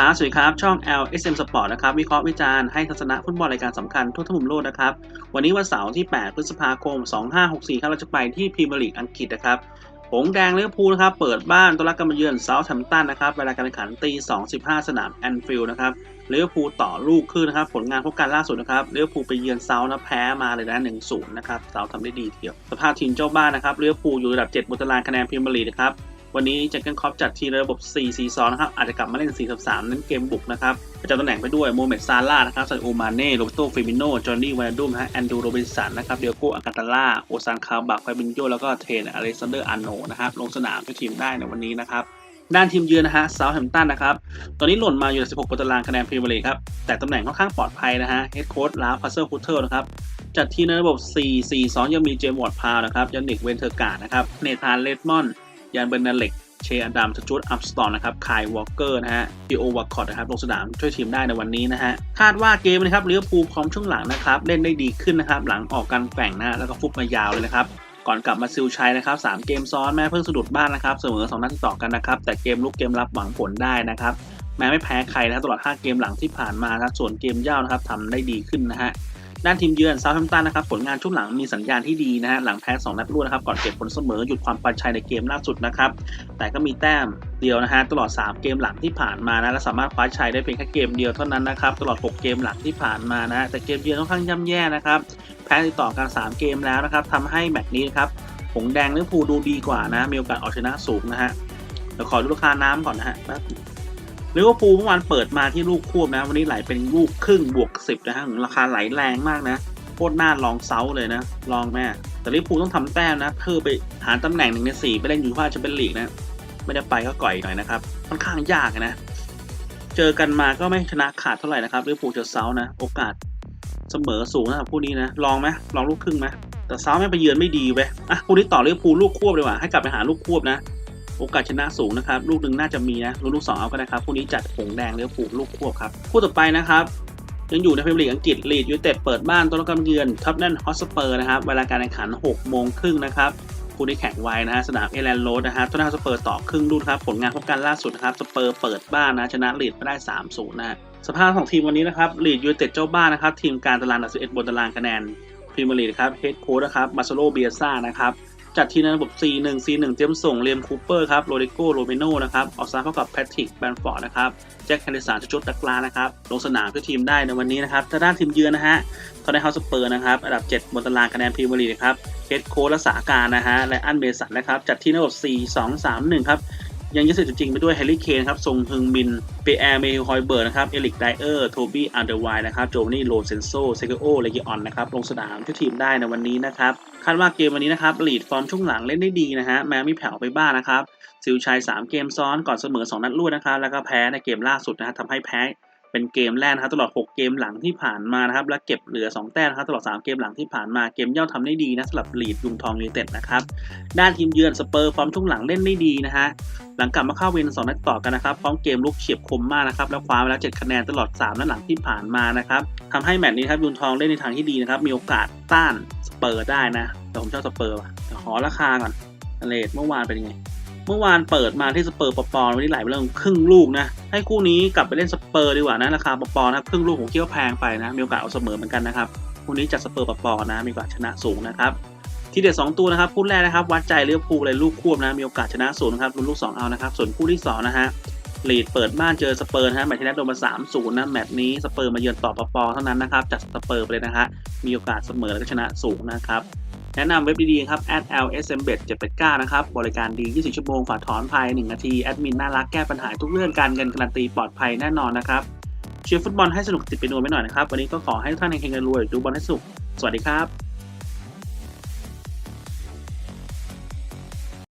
ครับ สวัสดีครับ ช่อง LSM Sport นะครับ วิเคราะห์วิจารณ์ให้ทัศนะฟุตบอลรายการสำคัญทั่วทั้งมุมโลกนะครับ วันนี้วันเสาร์ที่ 8 พฤษภาคม 2564 ครับ เราจะไปที่พรีเมียร์ลีกอังกฤษนะครับหงแดงเลิเวพูนะครับ เปิดบ้านต้อนรับการมาเยือนเซาท์แฮมป์ตันนะครับ เวลาการแข่งขันตี 2.15 สนามแอนฟิลด์นะครับเลิเวพูต่อลูกขึ้นนะครับ ผลงานพบกันล่าสุดนะครับเลิเวพูไปเยือนเซาท์นะแพ้มาเลยนะ1-0 นะครับ เซาท์ทำได้ดีทีเดียว สภาพทีมเจ้าบ้านนะครับเลิเวพูอยู่ระดับ7บนตารางคะแนนพรีเมียร์ลีกนะครับ วันนี้เจคเกนคอปจัดทีในระบบ 4-4-2 นะครับ อาจจะกลับมาเล่น4-3นั้นเกมบุกนะครับประจำตำแหน่งไปด้วยโมเมดซาร่านะครับซาอูมาเน่โรเบโตฟิมิโนจอห์นนี่วานดุมฮะแอนดูโรบินสันนะครับเดียโกอากาตาล่าโอซานคาบักไฟบินโยแล้วก็เทนอเล็กซานเดอร์อาโนนะครับลงสนามให้ทีมได้ในวันนี้นะครับด้านทีมเยือนนะฮะเซาท์แฮมป์ตันนะครับ ตอนนี้หล่นมาอยู่ใน16บนตารางคะแนนพรีเมียร์ลีกครับ แต่ตำแหน่งค่อนข้างปลอดภัยนะฮะเฮดโค้ชลาฟพัสเซอร์ฮูเทอร์นะครับ จัดทีมในระบบ 4-4-2 ยังมีเจมส์วอร์ดพาวนะครับยันนิกเวนเทอร์การ์ดนะครับ เนธานเลดมอน ยันเบนนาเล็ก เชอดัมสจูดอัพสตอนนะครับคายวอลเกอร์นะฮะพีโอวอคคอตนะครับลงสนามช่วยทีมได้ในวันนี้นะฮะ คาดว่าเกมนะครับเลิเวอร์พูพร้อมช่วงหลังนะครับ เล่นได้ดีขึ้นนะครับ หลังออกการแกว่งนะแล้วก็ฟุบมายาวเลยนะครับก่อนกลับมาซิลชัยนะครับสามเกมซ้อนแม้เพิ่งสะดุดบ้านนะครับเสมอสองนัดติดต่อกันนะครับ แต่เกมลุกเกมรับหวังผลได้นะครับ แม้ไม่แพ้ใครนะตลอด 5 เกมหลังที่ผ่านมานะครับส่วนเกมเย่านะครับทำได้ดีขึ้นนะฮะ ด้านทีมเยือนซาท์แฮมป์ตันนะครับผลงานช่วงหลังมีสัญญาณที่ดีนะฮะหลังแพ้2นัดรวดนะครับก่อนเก็บผลเสมอหยุดความปันชัยในเกมล่าสุดนะครับแต่ก็มีแต้มเดียวนะฮะตลอด 3 เกมหลังที่ผ่านมานะและสามารถคว้าชัยได้เพียงแค่เกมเดียวเท่านั้นนะครับตลอด 6 เกมหลังที่ผ่านมานะฮะแต่เกมเยือนค่อนข้างย่ำแย่นะครับแพ้ติดต่อกัน 3 เกมแล้วนะครับทำให้แมตช์นี้นะครับหงแดงลิเวอร์พูลดูดีกว่านะมีโอกาสเอาชนะสูงนะฮะเดี๋ยวขอดูราคาน้ำก่อนนะฮะแป๊บ ลิเวอร์พูลเมื่อวานเปิดมาที่ลูกควบนะ วันนี้ไหลเป็นลูกครึ่งบวก10นะฮะราคาไหลแรงมากนะโคตรน่าลองเซาเลยนะ ลองแม่ แต่ลิเวอร์พูลต้องทำแต้มนะเพื่อไปหาตำแหน่งหนึ่งในสี่ไปเล่นยูฟ่าแชมเปี้ยนลีกนะไม่ได้ไปก็ก่อยหน่อยนะครับค่อนข้างยากนะ เจอกันมาก็ไม่ชนะขาดเท่าไหร่นะครับลิเวอร์พูลเจอเซานะโอกาสเสมอสูงนะครับคู่นี้นะลองไหมลองลูกครึ่งไหมแต่เซาไม่ไปเยือนไม่ดีเว้ยอะคู่นี้ต่อลิเวอร์พูลลูกควบเลยว่ะให้กลับไปหาลูกควบนะ โอกาสชนะสูงนะครับ ลูกหนึ่งน่าจะมีนะลูกสองเอาก็ได้ครับคู่นี้จัดหงแดงเลิเวอร์พูลลูกควบครับคู่ต่อไปนะครับยังอยู่ในพรีเมียร์ลีกอังกฤษลีดยูไนเต็ดเปิดบ้านต้อนรับการเยือนท็อปแนนฮอสเปอร์นะครับเวลาการแข่งขัน6โมงครึ่งนะครับคู่นี้แข่งไวนะฮะสนามเอแลนโรดนะฮะต้อนรับสเปอร์ต่อครึ่งลูกครับผลงานพบกันล่าสุดนะครับสเปอร์เปิดบ้านนะชนะลีดมาได้3-0นะฮะสภาพของทีมวันนี้นะครับลีดยูไนเต็ดเจ้าบ้านนะครับทีมการตารางอันดับ11บนตารางคะแนนพรีเมียร์ลีกครับเฮดโค้ชนะครับมาโซโลเบียซ่านะครับ จัดทีมในระบบ4-1 4-1เตรียมส่งเลียมคูเปอร์ครับโรดิโกโรเมโนนะครับออกสตายเข้ากับแพทริกแบนฟอร์ดนะครับแจ็คแคนเดสันจุดดักลานะครับลงสนามเพื่อทีมได้ในวันนี้นะครับถ้าด้านทีมเยือนนะฮะทอนไนเฮาสเปอร์นะครับอันดับ 7 บนตารางคะแนนพรีเมียร์ลีกครับเฮดโค้ชรักษาการนะฮะและอันเบสันนะครับจัดทีมในระบบ4-2-3-1ครับ ยังยึดเสร็จจริงๆ ไปด้วยแฮร์รี่เคนครับทรงฮึงมิน เปแอร์เมฮิลฮอยเบิร์นะครับ เอลิกไดเออร์ โทบี้อันเดอร์ไวนะครับ โจนี่โลเซนโซ เซเกโอเลกิออนนะครับ ลงสนามช่วยทีมได้ในวันนี้นะครับ คาดว่าเกมวันนี้นะครับลีดฟอร์มช่วงหลังเล่นได้ดีนะฮะ แม้มีแผ่วไปบ้างนะครับ ซิลชัย3 เกมซ้อนก่อนเสมอ 2 นัดรวดนะครับ แล้วก็แพ้ในเกมล่าสุดนะฮะทำให้แพ้ เป็นเกมแรกนะครับตลอด 6 เกมหลังที่ผ่านมานะครับและเก็บเหลือ 2 แต้มนะครับตลอด 3 เกมหลังที่ผ่านมาเกมเย่าทำได้ดีนะสำหรับลีดยุงทองยูเต็ดนะครับด้านทีมเยือนสเปอร์ฟอร์มช่วงหลังเล่นได้ดีนะฮะหลังกลับมาเข้าเวนสองนัดต่อกันนะครับพร้อมเกมลุกเฉียบคมมากนะครับแล้วคว้ามาแล้ว7คะแนนตลอด3นัดหลังที่ผ่านมานะครับทำให้แมตช์นี้ครับยุนทองเล่นในทางที่ดีนะครับมีโอกาสต้านสเปอร์ได้นะแต่ผมชอบสเปอร์ว่ะแต่ขอราคาก่อนเลทเมื่อวานเป็นยังไง เมื่อวานเปิดมาที่สเปอร์ปปอนวันนี้ไหลไปเรื่องครึ่งลูกนะ ให้คู่นี้กลับไปเล่นสเปอร์ดีกว่านะราคาปปอนนะครับครึ่งลูกผมคิดว่าแพงไปนะ มีโอกาสเอาเสมอเหมือนกันนะครับคู่นี้จัดสเปอร์ปปอนะมีโอกาสชนะสูงนะครับทีเด็ด2ตัวนะครับคู่แรกนะครับวัดใจเลี้ยวภูเลยลูกควบนะมีโอกาสชนะศูนย์นะครับลุ้นลูก 2 เอานะครับส่วนคู่ที่2นะฮะลีดเปิดบ้านเจอสเปอร์นะฮะแมตช์ที่แล้วโดนมา3-0นะแมตช์นี้สเปอร์มาเยือนต่อปปเท่านั้นนะครับจัดสเปอร์ไปเลยนะฮะมีโอกาสเสมอแล้วก็ชนะสูงนะครับ แนะนำเว็บดีๆครับ @lsmbet 789นะครับ บริการดี 24 ชั่วโมง ฝากถอนภาย 1 นาที แอดมินน่ารัก แก้ปัญหาทุกเรื่องการเงินการันตีปลอดภัยแน่นอนนะครับเชียร์ฟุตบอลให้สนุกติดไปนวลไปหน่อยนะครับ วันนี้ก็ขอให้ทุกท่านเฮงๆรวยดูบอลให้สุข สวัสดีครับ